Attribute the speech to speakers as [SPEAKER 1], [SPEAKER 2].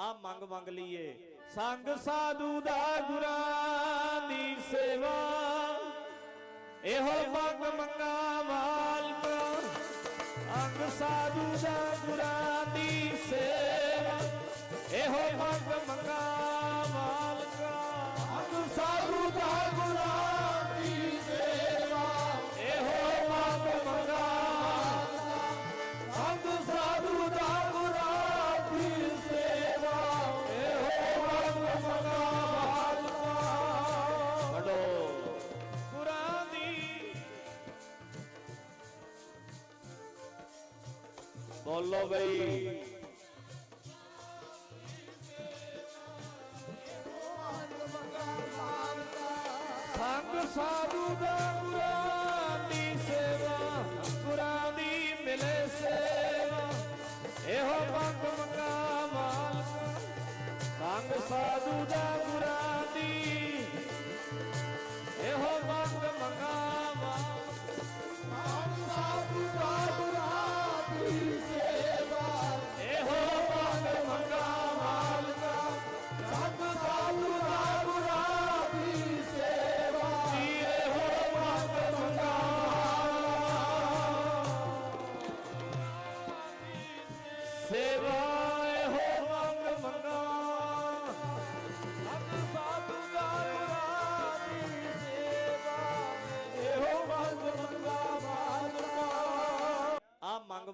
[SPEAKER 1] ਆ ਮੰਗ ਮੰਗ ਲਈਏ। ਸੰਗ ਸਾਧੂ ਦਾ ਗੁਰਾਂ ਦੀ ਸੇਵਾ। ਇਹੋ ਮੰਗ ਮੰਗਾ ਮਾਲਕਾ ਅੰਗ ਸਾਧੂ ਦਾ ਗੁਰਾਂ ਦੀ ਸੇਵਾ। ਇਹੋ ਮੰਗ ਮੰਗਾ ਬੋਲੋ ਬਈ। ਸੰਗ ਸਾਧੂ ਦਾ ਗੁਰਾਨੀ ਸੇਵਾ ਗੁਰਾਨੀ ਮਿਲੇ ਸੇਵਾ। ਇਹੋ ਮੰਗ ਮੰਗਾ ਮਾਲਕ ਸੰਗ ਸਾਧੂ ਦਾ Seba